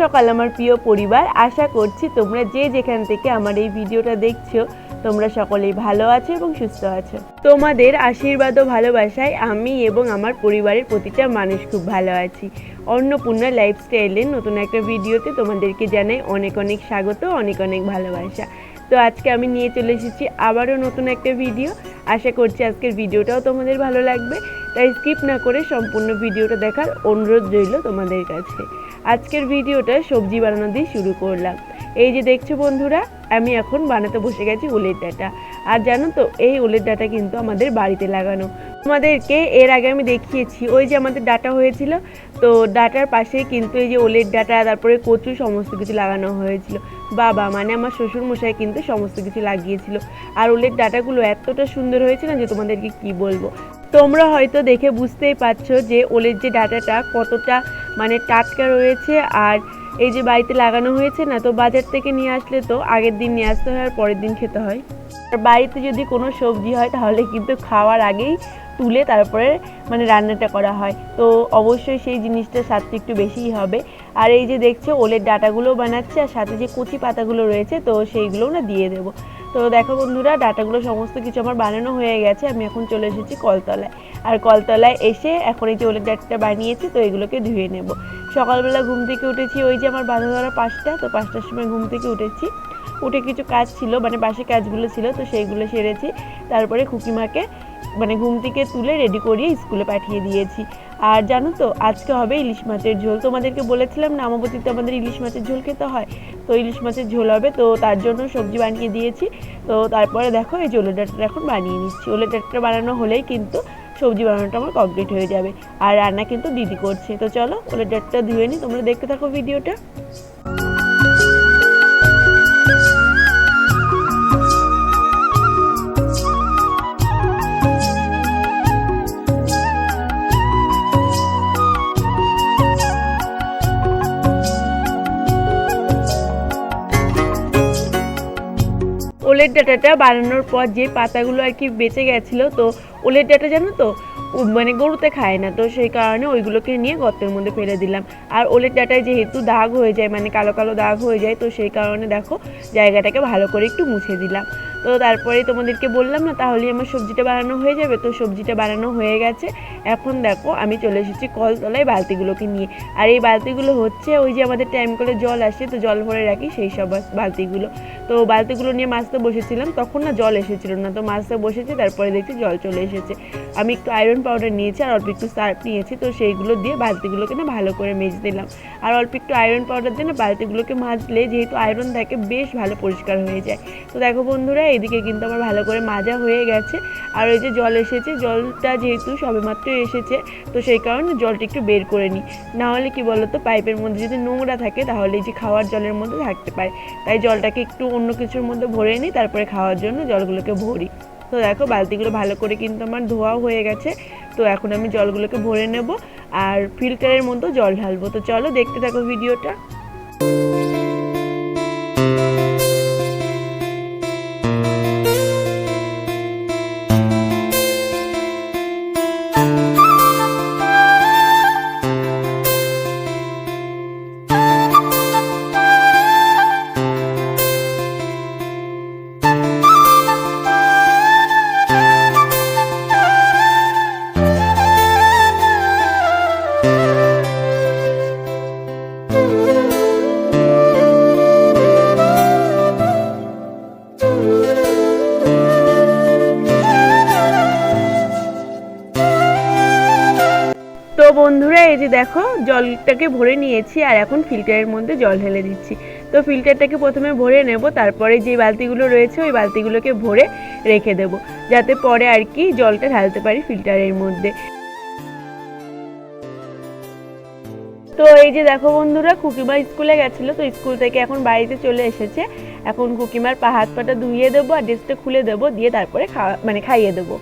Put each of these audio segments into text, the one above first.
সকাল, আমার প্রিয় পরিবার। আশা করছি তোমরা যে যেখান থেকে আমার এই ভিডিওটা দেখছ, তোমরা সকলেই ভালো আছো এবং সুস্থ আছো। তোমাদের আশীর্বাদ ও ভালোবাসায় আমি এবং আমার পরিবারের প্রতিটা মানুষ খুব ভালো আছি। অন্নপূর্ণা লাইফস্টাইলের নতুন একটা ভিডিওতে তোমাদেরকে জানাই অনেক অনেক স্বাগত, অনেক অনেক ভালোবাসা। তো আজকে আমি নিয়ে চলে এসেছি আবারও নতুন একটা ভিডিও। আশা করছি আজকের ভিডিওটাও তোমাদের ভালো লাগবে। তাই স্কিপ না করে সম্পূর্ণ ভিডিওটা দেখার অনুরোধ রইল তোমাদের কাছে। আজকের ভিডিওটা সবজি বানানো দিয়ে শুরু করলাম। এই যে দেখছ বন্ধুরা, আমি এখন বানাতে বসে গেছি উলের ডাটা। আর জানো তো, এই উলের ডাটা কিন্তু আমাদের বাড়িতে লাগানো। তোমাদেরকে এর আগে আমি দেখিয়েছি, ওই যে আমাদের ডাটা হয়েছিল, তো ডাটার পাশেই কিন্তু এই যে ওলের ডাটা, তারপরে কচু, সমস্ত কিছু লাগানো হয়েছিল। বাবা মানে আমার শ্বশুর মশাই কিন্তু সমস্ত কিছু লাগিয়েছিল। আর ওলের ডাটাগুলো এতটা সুন্দর হয়েছে না যে তোমাদেরকে কি বলব? তোমরা হয়তো দেখে বুঝতেই পারছ যে ওলের যে ডাটাটা কতটা মানে টাটকা রয়েছে আর এই যে বাড়িতে লাগানো হয়েছে না, তো বাজার থেকে নিয়ে আসলে তো আগের দিন নিয়ে আসতে হয় আর পরের দিন খেতে হয়। আর বাড়িতে যদি কোনো সবজি হয় তাহলে কিন্তু খাওয়ার আগেই তুলে তারপরে মানে রান্নাটা করা হয়। তো অবশ্যই সেই জিনিসটার স্বাদটা একটু বেশিই হবে। আর এই যে দেখছ ওলের ডাটাগুলো বানাচ্ছে আর সাথে যে কচি পাতাগুলো রয়েছে তো সেইগুলোও না দিয়ে দেবো। তো দেখো বন্ধুরা, ডাটাগুলো সমস্ত কিছু আমার বানানো হয়ে গেছে। আমি এখন চলে এসেছি কলতলায়। আর কলতলায় এসে এখন এই যে ওলের ডাটাটা বানিয়েছি, তো এগুলোকে ধুয়ে নেব। সকালবেলা ঘুম থেকে উঠেছি ওই যে আমার বাঁধা ধরা পাঁচটা তো পাঁচটার সময় ঘুম থেকে উঠেছি। উঠে কিছু কাজ ছিল মানে বাসে কাজগুলো ছিল, তো সেইগুলো সেরেছি। তারপরে খুকিমাকে মানে ঘুম থেকে তুলে রেডি করিয়ে স্কুলে পাঠিয়ে দিয়েছি। আর জানো তো, আজকে হবে ইলিশ মাছের ঝোল। তোমাদেরকে বলেছিলাম না, আমাবতীতে আমাদের ইলিশ মাছের ঝোল খেতে হয়? তো ইলিশ মাছের ঝোল হবে, তো তার জন্য সবজি বানিয়ে দিয়েছি। তো তারপরে দেখো এই ওলের ডাটটা এখন বানিয়ে নিচ্ছি। ওলের ডাঁটাটা বানানো হলেই কিন্তু সবজি বানানোটা আমার কমপ্লিট হয়ে যাবে। আর রান্না কিন্তু দিদি করছে। তো চলো ওলের ডাটটা ধুয়ে নিই তোমরা দেখতে থাকো ভিডিওটা। ওলের ডাটাটা বানানোর পর যে পাতাগুলো আর কি বেঁচে গেছিল, তো ওলের ডাটা জানো তো মানে গরুতে খায় না, তো সেই কারণে ওইগুলোকে নিয়ে গর্তের মধ্যে ফেলে দিলাম। আর ওলের ডাটায় যেহেতু দাগ হয়ে যায় মানে কালো কালো দাগ হয়ে যায়, তো সেই কারণে দেখো জায়গাটাকে ভালো করে একটু মুছে দিলাম। তো তারপরে তোমাদেরকে বললাম না তাহলেই আমার সবজিটা বানানো হয়ে যাবে। তো সবজিটা বানানো হয়ে গেছে। এখন দেখো, আমি চলে এসেছি কলতলায় বালতিগুলোকে নিয়ে। আর এই বালতিগুলো হচ্ছে ওই যে আমাদের টাইম করে জল আসে, তো জল ভরে রাখি সেই সব বালতিগুলো। তো বালতিগুলো নিয়ে মাছতে বসেছিলাম, তখন না জল এসেছিল না। তো মাছতে বসেছে, তারপরে দেখছি জল চলে এসেছে। আমি একটু আয়রন পাউডার নিয়েছি আর অল্প একটু সার্ফ নিয়েছি, তো সেইগুলো দিয়ে বালতিগুলোকে না ভালো করে মেজে দিলাম। আর অল্প একটু আয়রন পাউডার দিয়ে না বালতিগুলোকে মাজলে যেহেতু আয়রন থাকে, বেশ ভালো পরিষ্কার হয়ে যায়। তো দেখো বন্ধুরা এদিকে কিন্তু আমার ভালো করে মাজা হয়ে গেছে। আর ওই যে জল এসেছে, জলটা যেহেতু সবেমাত্র এসেছে, তো সেই কারণে জলটা একটু বের করে নিই। না হলে কি বলতো, পাইপের মধ্যে যদি নোংরা থাকে, তাহলে যে খাওয়ার জলের মধ্যে থাকতে পারে। তাই জলটাকে একটু অন্য কিছুর মধ্যে ভরে নিই, তারপরে খাওয়ার জন্য জলগুলোকে ভরি। তো দেখো, বালতিগুলো ভালো করে কিন্তু আমার ধোয়াও হয়ে গেছে। তো এখন আমি জলগুলোকে ভরে নেব, আর ফিল্টারের মধ্যে জল ঢালবো। তো চলো, দেখতে থাকো ভিডিওটা। বন্ধুরা, এই যে দেখো, জলটাকে ভরে নিয়েছি আর এখন ফিল্টারের মধ্যে জল ঢেলে দিচ্ছি। তো ফিল্টারটাকে প্রথমে ভরে নেব, তারপরে যে বালতিগুলো রয়েছে, ওই বালতিগুলোকে ভরে রেখে দেব, যাতে পরে আর কি জলটা ঢালতে পারি ফিল্টারের মধ্যে। তো এই যে দেখো বন্ধুরা খুকিমা স্কুলে গেছিল, তো স্কুল থেকে এখন বাড়িতে চলে এসেছে। এখন কুকিমার পা হাত পাটা ধুইয়ে দেবো আর ড্রেসটা খুলে দেবো, দিয়ে তারপরে খাওয়া মানে খাইয়ে দেবো।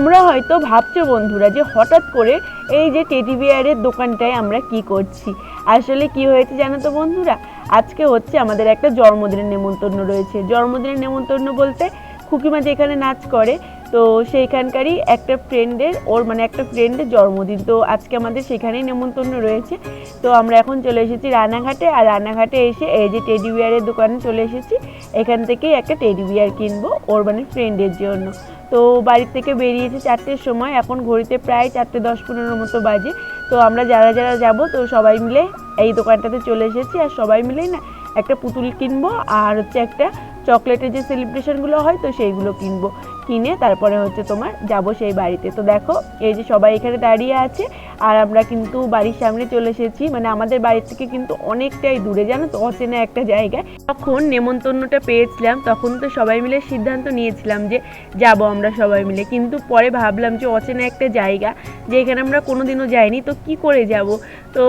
তোমরা হয়তো ভাবছ, বন্ধুরা, যে হঠাৎ করে এই যে টেডি বিয়ারের দোকানটায় আমরা কি করছি? আসলে কি হয়েছে জানো তো, বন্ধুরা? আজকে হচ্ছে আমাদের একটা জন্মদিনের নেমন্তন্ন রয়েছে। জন্মদিনের নেমন্তন্ন বলতে খুকিমা যেখানে নাচ করে, তো সেইখানকারই একটা ফ্রেন্ডের ওর মানে একটা ফ্রেন্ডের জন্মদিন। তো আজকে আমাদের সেখানেই নেমন্তন্ন রয়েছে। তো আমরা এখন চলে এসেছি রানাঘাটে আর রানাঘাটে এসে এই যে টেডি বিয়ারের দোকানে চলে এসেছি। এখান থেকেই একটা টেডি বিয়ার কিনবো, ওর মানে ফ্রেন্ডের জন্য। তো বাড়ির থেকে বেরিয়েছে চারটের সময়, এখন ঘড়িতে প্রায় চারটে দশ পনেরো মতো বাজে। তো আমরা যারা যারা যাব, তো সবাই মিলে এই দোকানটাতে চলে এসেছি। আর সবাই মিলেই না, একটা পুতুল কিনবো আর হচ্ছে একটা চকলেটের যে সেলিব্রেশনগুলো হয়, তো সেইগুলো কিনবো। কিনে তারপরে হচ্ছে তোমার যাব সেই বাড়িতে। তো দেখো, এই যে সবাই এখানে দাঁড়িয়ে আছে, আর আমরা কিন্তু বাড়ির সামনে চলে এসেছি। মানে আমাদের বাড়ির থেকে কিন্তু অনেকটাই দূরে, জানো তো? অচেনা একটা জায়গায়। তখন নেমন্তন্নটা পেয়েছিলাম, তখন তো সবাই মিলে সিদ্ধান্ত নিয়েছিলাম যে যাব আমরা সবাই মিলে। কিন্তু পরে ভাবলাম যে অচেনা একটা জায়গা, যে এখানে আমরা কোনোদিনও যাইনি, তো কি করে যাব? তো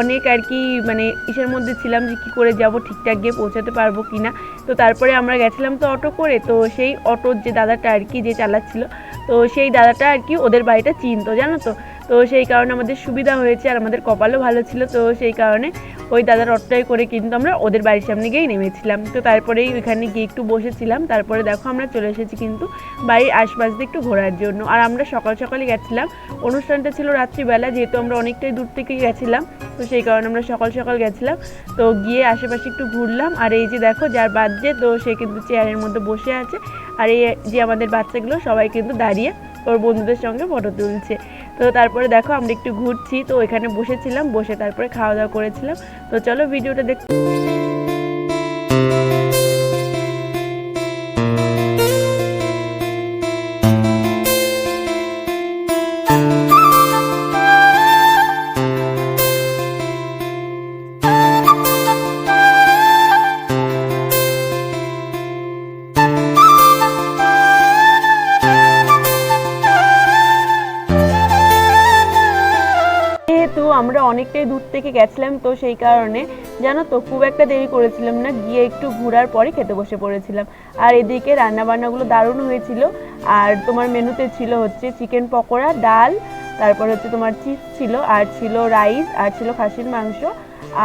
অনেক আর কি মানে ইসের মধ্যে ছিলাম যে কি করে যাব, ঠিকঠাক গিয়ে পৌঁছাতে পারব কি না তো তারপরে আমরা গেছিলাম তো অটো করে। তো সেই অটোর যে দাদাটা আর কি যে চালাচ্ছিল। তো সেই দাদাটা আর কি ওদের বাড়িটা চিনতো, জানো তো? তো সেই কারণে আমাদের সুবিধা হয়েছে আর আমাদের কপালও ভালো ছিল। তো সেই কারণে ওই দাদার অটোটাই করে কিন্তু আমরা ওদের বাড়ির সামনে গিয়েই নেমেছিলাম। তো তারপরেই ওইখানে গিয়ে একটু বসেছিলাম। তারপরে দেখো আমরা চলে এসেছি কিন্তু বাড়ির আশপাশ দিয়ে একটু ঘোরার জন্য। আর আমরা সকাল সকালে গেছিলাম। অনুষ্ঠানটা ছিল রাত্রিবেলা, যেহেতু আমরা অনেকটাই দূর থেকে গেছিলাম। তো সেই কারণে আমরা সকাল সকাল গেছিলাম। তো গিয়ে আশেপাশে একটু ঘুরলাম। আর এই যে দেখো, যার বাজছে তো সে কিন্তু চেয়ারের মধ্যে বসে আছে। আর এই যে আমাদের বাচ্চাগুলো সবাই কিন্তু দাঁড়িয়ে ওর বন্ধুদের সঙ্গে ফটো তুলছে। তো তারপরে দেখো আমরা একটু ঘুরছি। তো এখানে বসেছিলাম, বসে তারপরে খাওয়া দাওয়া করেছিলাম। তো চলো ভিডিওটা দেখ আমরা অনেকটাই দূর থেকে গেছিলাম তো সেই কারণে। জানো তো, খুব একটা দেরি করেছিলাম না, গিয়ে একটু ঘোরার পরে খেতে বসে পড়েছিলাম। আর এদিকে রান্না বান্নাগুলো দারুণ হয়েছিল। আর তোমার মেনুতে ছিল হচ্ছে চিকেন পকোড়া, ডাল, তারপর হচ্ছে তোমার চিপস ছিল, আর ছিল রাইস, আর ছিল খাসির মাংস,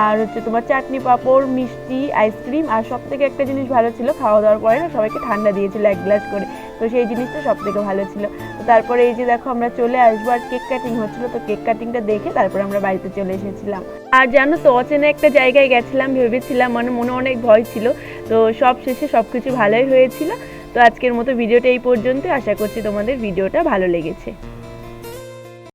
আর হচ্ছে তোমার চাটনি পাঁপড়, মিষ্টি, আইসক্রিম, আর সব থেকে একটা জিনিস ভালো ছিল, খাওয়া দাওয়ার পরে না সবাইকে ঠান্ডা দিয়েছিল এক গ্লাস করে। তো সেই জিনিসটা সব থেকে ভালো ছিল। তারপরে এই যে দেখো আমরা চলে আসব আর কেক কাটিং হচ্ছিল, তো কেক কাটিংটা দেখে তারপরে আমরা বাড়িতে চলে এসেছিলাম। আর জানো তো, অচেনা একটা জায়গায় গেছিলাম, ভেবেছিলাম মানে মনে অনেক ভয় ছিল। তো সব শেষে সব কিছু ভালোই হয়েছিল। তো আজকের মতো ভিডিওটা এই পর্যন্ত আশা করছি তোমাদের ভিডিওটা ভালো লেগেছে।